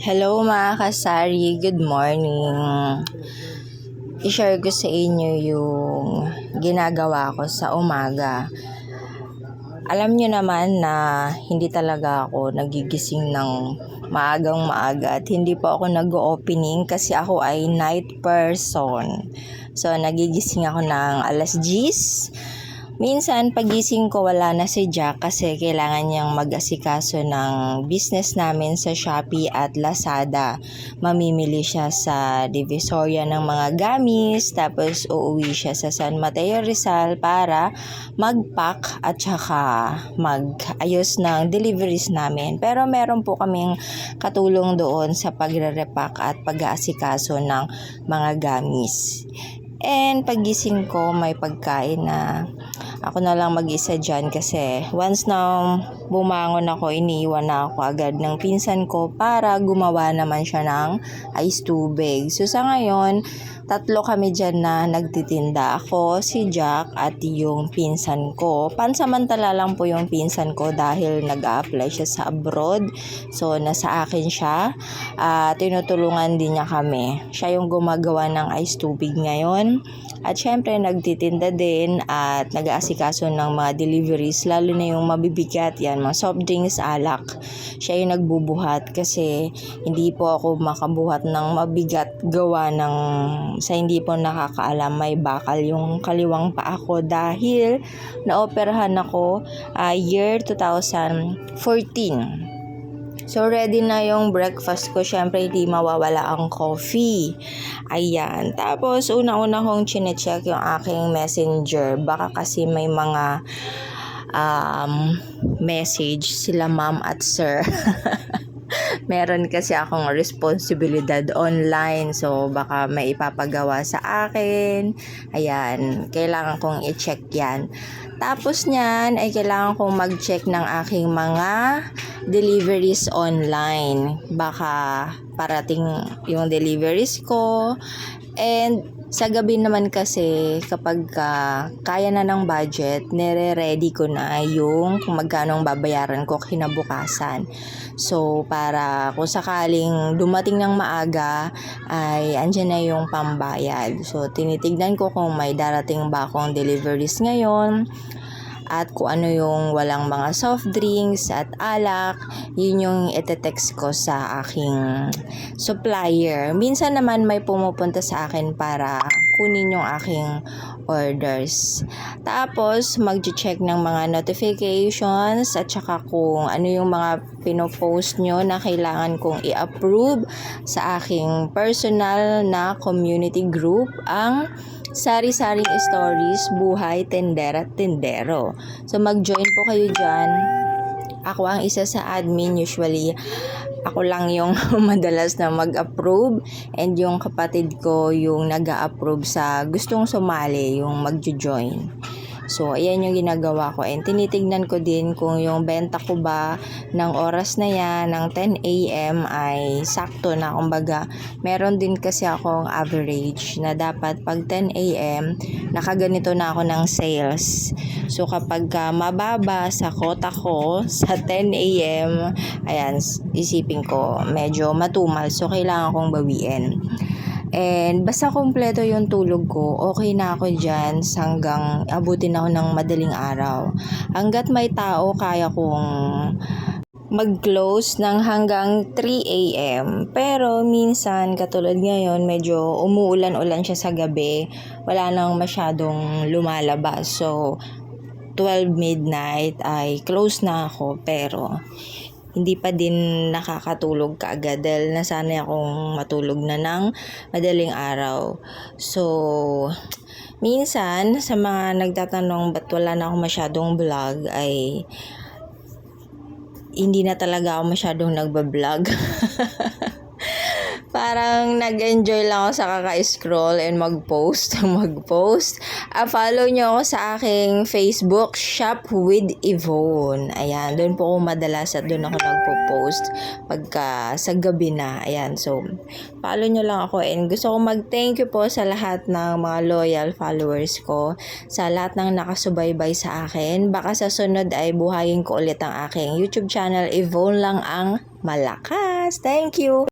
Hello mga kasari, good morning. I-share ko sa inyo yung ginagawa ko sa umaga. Alam nyo naman na hindi talaga ako nagigising ng maagang maaga at hindi po ako nag-opening kasi ako ay night person. So, nagigising ako ng alas 10 Minsan, pagising ko wala na si Jack kasi kailangan niyang mag-asikaso ng business namin sa Shopee at Lazada. Mamimili siya sa Divisoria ng mga gamis, tapos uuwi siya sa San Mateo Rizal para mag-pack at saka mag-ayos ng deliveries namin. Pero meron po kaming katulong doon sa pagre-repack at pag-aasikaso ng mga gamis. And pagising ko, may pagkain na ako na lang mag-isa dyan kasi once na bumangon ako, iniiwan na ako agad ng pinsan ko para gumawa naman siya ng ice tubig. So sa ngayon, tatlo kami dyan na nagtitinda. Ako, si Jack at yung pinsan ko. Pansamantala lang po yung pinsan ko dahil nag apply siya sa abroad. So nasa akin siya. at tinutulungan din niya kami. Siya yung gumagawa ng ice tubig ngayon. At syempre, nagtitinda din at nag-aasikaso ng mga deliveries, lalo na yung mabibigat yan, mga soft drinks, alak. Siya yung nagbubuhat kasi hindi po ako makabuhat ng mabigat gawa ng sa hindi po nakakaalam may bakal yung kaliwang pa ako dahil naoperahan ako uh, year 2014. So, ready na yung breakfast ko. Siyempre, hindi mawawala ang coffee. Ayan. Tapos, una-una kong chinecheck yung aking messenger. Baka kasi may mga um, message sila ma'am at sir. meron kasi akong responsibilidad online. So, baka may ipapagawa sa akin. Ayan, kailangan kong i-check yan. Tapos niyan, ay kailangan kong mag-check ng aking mga deliveries online. Baka parating yung deliveries ko. And sa gabi naman kasi kapag uh, kaya na ng budget, nire-ready ko na yung kung magkano ang babayaran ko kinabukasan. So, para kung sakaling dumating ng maaga, ay andyan na yung pambayad. So, tinitignan ko kung may darating ba akong deliveries ngayon at kung ano yung walang mga soft drinks at alak, yun yung itetext ko sa aking supplier. Minsan naman may pumupunta sa akin para kunin yung aking orders. Tapos, mag-check ng mga notifications at saka kung ano yung mga pinopost nyo na kailangan kong i-approve sa aking personal na community group ang Sari-saring stories, buhay, tender at tendero. So mag-join po kayo dyan. Ako ang isa sa admin usually. Ako lang yung madalas na mag-approve and yung kapatid ko yung nag-approve sa gustong sumali, yung mag-join. So, ayan yung ginagawa ko. And tinitignan ko din kung yung benta ko ba ng oras na yan, ng 10 a.m. ay sakto na. Kumbaga, meron din kasi akong average na dapat pag 10 a.m. nakaganito na ako ng sales. So, kapag uh, mababa sa kota ko sa 10 a.m., ayan, isipin ko, medyo matumal. So, kailangan kong bawiin. And basta kumpleto yung tulog ko, okay na ako dyan hanggang abutin ako ng madaling araw. Hanggat may tao, kaya kong mag-close ng hanggang 3 a.m. Pero minsan, katulad ngayon, medyo umuulan-ulan siya sa gabi. Wala nang masyadong lumalabas. So, 12 midnight ay close na ako. Pero, hindi pa din nakakatulog kaagad dahil nasanay akong matulog na ng madaling araw. So, minsan sa mga nagtatanong ba't wala na akong masyadong vlog ay hindi na talaga ako masyadong nagbablog. Parang nag-enjoy lang ako sa kaka-scroll and mag-post, mag-post. Ah, follow nyo ako sa aking Facebook, Shop with Yvonne. Ayan, doon po ako madalas at doon ako nagpo-post pagka sa gabi na. Ayan, so follow nyo lang ako and gusto ko mag-thank you po sa lahat ng mga loyal followers ko, sa lahat ng nakasubaybay sa akin. Baka sa sunod ay buhayin ko ulit ang aking YouTube channel, Yvonne lang ang malakas. Thank you!